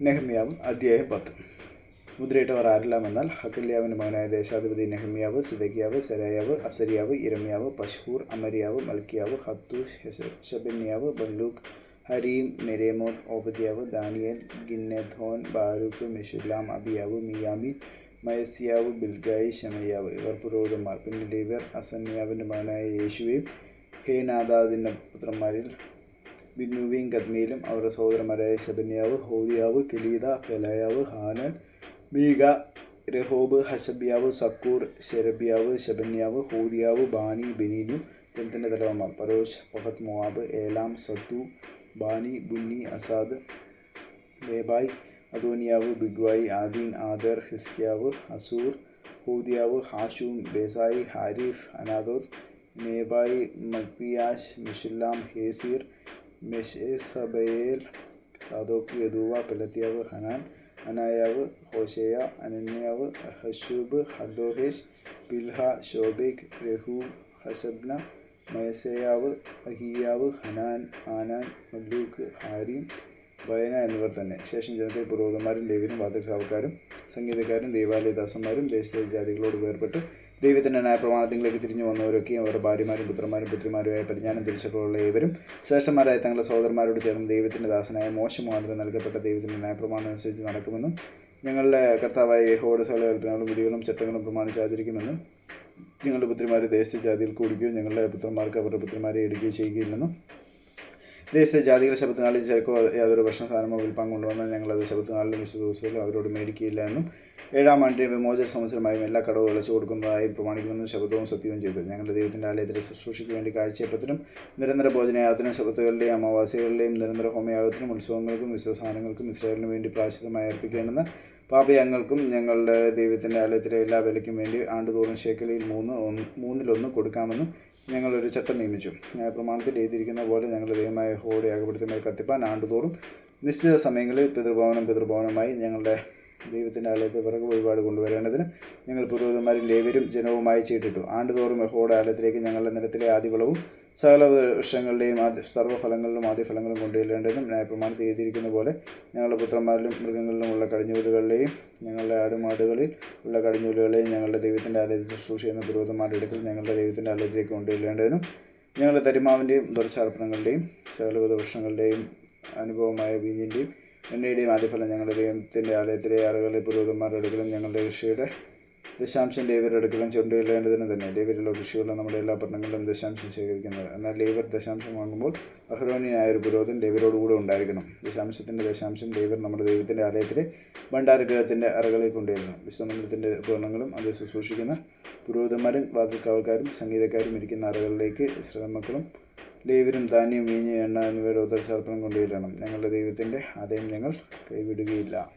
നെഹമ്യാവ് അധ്യായം പത്ത് മുദ്രയിട്ടവർ ആരെല്ലാം എന്നാൽ ഹക്കല്യാവിൻ്റെ മകനായ ദേശാധിപതി നെഹമ്യാവ് സിദക്കിയാവ് സെരായാവ് അസരിയാവ് ഇരമ്യാവ് പഷ്ഹൂർ അമരിയാവ് മൽക്കിയാവ് ഹത്തു ഷബന്യാവ് ബല്ലൂക്ക് ഹരീം മെരേമോത്ത് ഓബദ്യാവ് ദാനിയൽ ഗിന്നഥോൻ ബാരൂക്ക് മെഷുലാം അബിയാവ് മിയാമി മയസിയാവ് ബിൽഗായി ഷമയ്യാവ് ഇവർ പുരോഹിതന്മാർ പിന്നെ ലേവർ അസന്യാവിൻ്റെ മകനായ യേശുവയും ഹേനാദാദിൻ്റെ പുത്രന്മാരിൽ ബിന്നുവിയും ഗദ്മിയിലും അവരുടെ സഹോദരന്മാരായ ശബന്യാവ് ഹോദിയാവ് കലീദ പെലായാവ് ഹാനൻ Megha Rehob ഹഷബ്യാവ് Zaccur ഷെരബ്യാവ് ശബന്യാവ് ഹോദിയാവ് Bani Beninu ജനത്തിന്റെ തലവന്മാർ. Parosh Pahath Moab Elam Zattu Bani Bunni Azgad Bebai Adonijah Bigvai Adin Ater Hezekiah Azzur Hodiah Hashum Bezai Hariph Anathoth Nebai Magpiash Meshullam Hezir Meshezabel Zadok Jaddua പെലത്തിയാവ് Hanan അനായാവ് Hosea അനന്യാവ് Hasshub Hallohesh Pilha Shobek Rehum Hashabnah മയസേയാവ് അഹിയാവ് Hanan Anan Malluch Harim Baanah എന്നിവർ തന്നെ. ശേഷം ജനത്തിൽ പുരോഹിതന്മാരും ലേവിനും വാദകാവക്കാരും സംഗീതക്കാരും ദേവാലയദാസന്മാരും ദേശജാതികളോട് വേർപെട്ട് ദൈവത്തിന്റെ ന്യായപ്രമാണത്തിലേക്ക് തിരിഞ്ഞു വന്നവരൊക്കെയും അവരുടെ ഭാര്യമാരും പുത്രന്മാരും പുത്രിമാരുമായ പരിജ്ഞാനം തിരിച്ചിട്ടുള്ള ഏവരും ശ്രേഷ്ഠന്മാരായ തങ്ങളുടെ സഹോദരന്മാരോട് ചേർന്ന് ദൈവത്തിന്റെ ദാസനായ മോശം മാത്രം നൽകപ്പെട്ട ദൈവത്തിന്റെ ന്യായപ്രമാണം അനുസരിച്ച് നടക്കുമെന്നും ഞങ്ങളുടെ കർത്താവായ യഹോയുടെ സകല വിധികളും ചട്ടങ്ങളും പ്രമാണിച്ച് ആചരിക്കുമെന്നും ഞങ്ങളുടെ ദേശീയ ജാതിയിൽ കൂടിക്കുകയും ഞങ്ങളുടെ പുത്രന്മാർക്ക് അവരുടെ പുത്രിമാരെ എടുക്കുകയും ചെയ്യുകയില്ലെന്നും ദേശീയ ജാതികൾ ശബ്ദനാളിൽ ചേർക്കോ യാതൊരു ഭക്ഷണ സാധനമോ വിൽപ്പാൻ കൊണ്ടുവന്നാൽ ഞങ്ങളത് ശബ്ദനാളിലും വിശുദ്ധ ദിവസത്തിലും അവരോട് മേടിക്കുകയില്ല എന്നും ഏഴാം ആണ്ടിന് വിമോചന സംവത്സരമായും എല്ലാ കടവും അളച്ചു കൊടുക്കുന്നതായി പ്രമാണിക്കുമെന്നും ശബ്ദവും സത്യവും ചെയ്തു. ഞങ്ങളുടെ ദൈവത്തിന്റെ ആലയത്തിലെ ശുശ്രൂഷയ്ക്ക് വേണ്ടി കാഴ്ചയപ്പത്തിനും നിരന്തര ഭോജനയാഗത്തിനും ശബ്ദങ്ങളുടെയും അമാവാസികളുടെയും നിരന്തര ഹോമയാഗത്തിനും ഉത്സവങ്ങൾക്കും വിശ്വസാധനങ്ങൾക്കും ഇസ്രായേലിന് വേണ്ടി പ്രാശിതമായി അർപ്പിക്കേണ്ടുന്ന പാപയങ്ങൾക്കും ഞങ്ങളുടെ ദൈവത്തിന്റെ ആലയത്തിലെ എല്ലാ വിലയ്ക്കും വേണ്ടി ആണ്ടുതോറും ശേഖലയിൽ മൂന്ന് മൂന്നിലൊന്ന് കൊടുക്കാമെന്നും ഞങ്ങളൊരു ചട്ടം നിയമിച്ചു. പ്രമാണത്തിൽ എഴുതിയിരിക്കുന്ന പോലെ ഞങ്ങളുടെ ദൈവമായ ഹോടെ അകപ്പെടുത്തുന്ന കത്തിപ്പാൻ ആണ്ടുതോറും നിശ്ചിത സമയങ്ങളിൽ പിതൃഭവനം പിതൃഭവനമായി ഞങ്ങളുടെ ദൈവത്തിന്റെ ആലയത്തെ വിറക് വഴിപാട് കൊണ്ടുവരേണ്ടതിന് നിങ്ങൾ പുരോഹിതന്മാരും ലേവരും ജനവുമായി ചെയ്തിട്ടു. ആണ്ടുതോറും യഹോയുടെ ആലയത്തിലേക്ക് ഞങ്ങളുടെ നിലത്തിലെ ആദികളവും സകല വൃക്ഷങ്ങളുടെയും ആദ്യ സർവഫലങ്ങളിലും ആദ്യഫലങ്ങളും കൊണ്ടുവരേണ്ടതും ന്യായപ്രമാണത്തിൽ എഴുതിയിരിക്കുന്ന പോലെ ഞങ്ങളുടെ പുത്രന്മാരിലും മൃഗങ്ങളിലുമുള്ള കടിഞ്ഞൂലുകളുടെയും ഞങ്ങളുടെ ആടുമാടുകളിൽ ഉള്ള കടിഞ്ഞൂലുകളെയും ഞങ്ങളുടെ ദൈവത്തിന്റെ ആലയത്തിൽ ശുശ്രൂഷ ചെയ്യുന്ന പുരോഹിതന്മാരുടെ അടുക്കൽ ഞങ്ങളുടെ ദൈവത്തിന്റെ ആലയത്തിലേക്ക് കൊണ്ടുവരേണ്ടതിനും ഞങ്ങളുടെ തരിമാവിന്റെയും ദുർച്ചാർപ്പണങ്ങളുടെയും സകലവിധ വൃക്ഷങ്ങളുടെയും അനുഭവമായ വീഞ്ഞിന്റെയും എണ്ണയുടെയും ആദ്യഫലം ഞങ്ങളുടെ ദൈവത്തിന്റെ ആലയത്തിലെ ആളുകളെ പുരോഹിതന്മാരുടെ അടുക്കലും ഞങ്ങളുടെ കൃഷിയുടെ ദശാംശം ലേവരുടെ അടുക്കലും ചുണ്ടുകൊള്ളേണ്ടതിന് തന്നെ ലേവരിലുള്ള കൃഷിയുള്ള നമ്മുടെ എല്ലാ പട്ടണങ്ങളിലും ദശാംശം ശേഖരിക്കുന്നത് എന്നാൽ ലേവർ ദശാംശം വാങ്ങുമ്പോൾ അഹ്റോനിയായ ഒരു പുരോഹിതൻ ലേവരോടുകൂടെ ഉണ്ടായിരിക്കണം. ദശാംശത്തിന്റെ ദശാംശം ലേവർ നമ്മുടെ ദൈവത്തിന്റെ ആലയത്തിലെ ഭണ്ഡാരഗ്രഹത്തിന്റെ അറകളിൽ കൊണ്ടുവരുന്നു. വിശ്വമന്ദിരത്തിന്റെ ഉപകരണങ്ങളും അത് ശുശ്രൂഷിക്കുന്ന പുരോഹിതന്മാരും വാതിൽക്കാവൽക്കാരും സംഗീതക്കാരും ഇരിക്കുന്ന അറകളിലേക്ക് ശ്രമക്കളും ലേവരും ധാന്യം വീഞ്ഞ് എണ്ണ എന്നിവയുടെ ഉദർച്ചർപ്പണം കൊണ്ടുവരണം. ഞങ്ങളുടെ ദൈവത്തിന്റെ ആലയം ഞങ്ങൾ കൈവിടുകയില്ല.